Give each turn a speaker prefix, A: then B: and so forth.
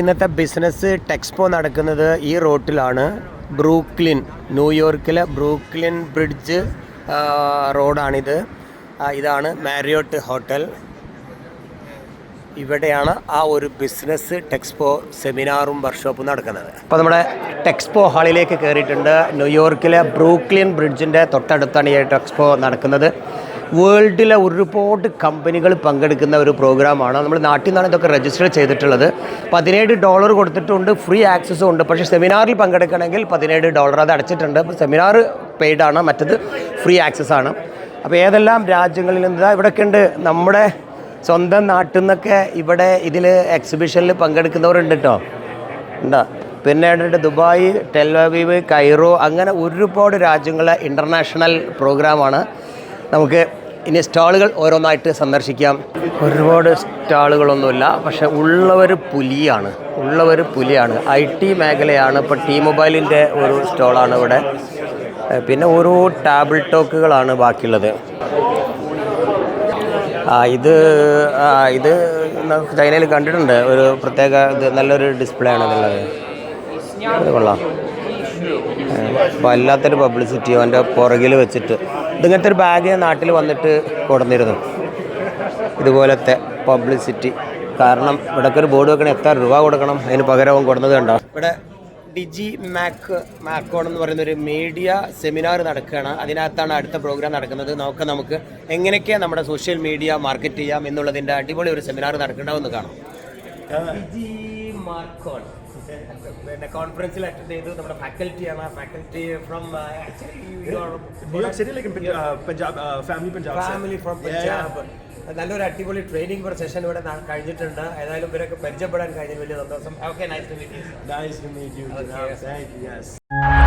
A: ഇന്നത്തെ business Techspo നടക്കുന്നത് ഈ റോട്ടിലാണ്. ബ്രൂക്ലിൻ ന്യൂയോർക്കിലെ ബ്രൂക്ലിൻ ബ്രിഡ്ജ് റോഡാണിത്. ഇതാണ് മാരിയോട്ട് ഹോട്ടൽ. ഇവിടെയാണ് ആ ഒരു ബിസിനസ് ടെക്സ്പോ സെമിനാറും വർക്ക്ഷോപ്പും നടക്കുന്നത്. അപ്പോൾ നമ്മുടെ ടെക്സ്പോ ഹാളിലേക്ക് കയറിയിട്ടുണ്ട് ന്യൂയോർക്കിലെ ബ്രൂക്ലിൻ ബ്രിഡ്ജിന്റെ തൊട്ടടുത്താണ് ഈ ടെക്സ്പോ നടക്കുന്നത്. വേൾഡിലെ ഒരുപാട് കമ്പനികൾ പങ്കെടുക്കുന്ന ഒരു പ്രോഗ്രാമാണ്. നമ്മൾ നാട്ടിൽ നിന്നാണ് ഇതൊക്കെ രജിസ്റ്റർ ചെയ്തിട്ടുള്ളത്. പതിനേഴ് ഡോളർ കൊടുത്തിട്ടുണ്ട് ഫ്രീ ആക്സസും ഉണ്ട്. പക്ഷേ സെമിനാറിൽ പങ്കെടുക്കണമെങ്കിൽ പതിനേഴ് ഡോളർ അത് അടച്ചിട്ടുണ്ട്. അപ്പോൾ സെമിനാർ പെയ്ഡാണ് മറ്റത് ഫ്രീ ആക്സസ് ആണ്. അപ്പോൾ ഏതെല്ലാം രാജ്യങ്ങളിൽ നിന്ന് ഇവിടെയൊക്കെ ഉണ്ട്. നമ്മുടെ സ്വന്തം നാട്ടിൽ നിന്നൊക്കെ ഇവിടെ ഇതിൽ എക്സിബിഷനിൽ പങ്കെടുക്കുന്നവരുണ്ട് കേട്ടോ ഉണ്ടോ? പിന്നെ ഉണ്ട് ദുബായ് ടെൽവീവ് കൈറോ അങ്ങനെ ഒരുപാട് രാജ്യങ്ങളെ ഇന്റർനാഷണൽ പ്രോഗ്രാമാണ് നമുക്ക് ഇനി സ്റ്റാളുകൾ ഓരോന്നായിട്ട് സന്ദർശിക്കാം. ഒരുപാട് സ്റ്റാളുകളൊന്നുമില്ല പക്ഷെ ഉള്ളവർ പുലിയാണ്. ഉള്ളവർ പുലിയാണ്. ഐ ടി മേഖലയാണ് ഇപ്പോൾ ടി മൊബൈലിന്റെ ഒരു സ്റ്റാളാണ് ഇവിടെ. പിന്നെ ഓരോ ടാബിൾ ടോക്കുകളാണ് ബാക്കിയുള്ളത്. ആ ഇത് ഇത് ചൈനയിൽ കണ്ടിട്ടുണ്ട്. ഒരു പ്രത്യേക ഇത് നല്ലൊരു ഡിസ്പ്ലേ ആണ് ഇതുള്ളത് ഇത് കൊള്ളാം. അപ്പോൾ വല്ലാത്തൊരു പബ്ലിസിറ്റി അവന്റെ പുറകിൽ വെച്ചിട്ട്. ഇതിങ്ങനത്തെ ഒരു ബാഗ് ഞാൻ നാട്ടിൽ വന്നിട്ട് കൊടുന്നിരുന്നു ഇതുപോലത്തെ പബ്ലിസിറ്റി കാരണം ഇവിടൊക്കെ ഒരു ബോർഡ് വെക്കണം എത്ര രൂപ കൊടുക്കണം? അതിന് പകരം കൊടുന്നത് കണ്ടോ? ഇവിടെ ഡിജി മാക്ക് മാക്കോൺ എന്ന് പറയുന്ന ഒരു മീഡിയ സെമിനാർ നടക്കുകയാണ്. അതിനകത്താണ് അടുത്ത പ്രോഗ്രാം നടക്കുന്നത്. നോക്കാം നമുക്ക് എങ്ങനെയൊക്കെ നമ്മുടെ സോഷ്യൽ മീഡിയ മാർക്കറ്റ് ചെയ്യാം എന്നുള്ളതിന്റെ അടിപൊളി ഒരു സെമിനാർ നടക്കണ്ടാവുമെന്ന് കാണാം. ഡിജി മാർക്കോൺ പിന്നെ കോൺഫറൻസിൽ അറ്റൻഡ് ചെയ്തു നമ്മുടെ ഫാക്കൽറ്റിയാണ് faculty from
B: Punjab. uh, family
A: family from Punjab നല്ലൊരു അടിപൊളി ട്രെയിനിങ് സെഷൻ ഇവിടെ കഴിഞ്ഞിട്ടുണ്ട്. ഏതായാലും ഇവരൊക്കെ പരിചയപ്പെടാൻ കഴിഞ്ഞ വലിയ സന്തോഷം. Okay nice to meet you
B: nice to
A: meet
B: you thank you. Yes.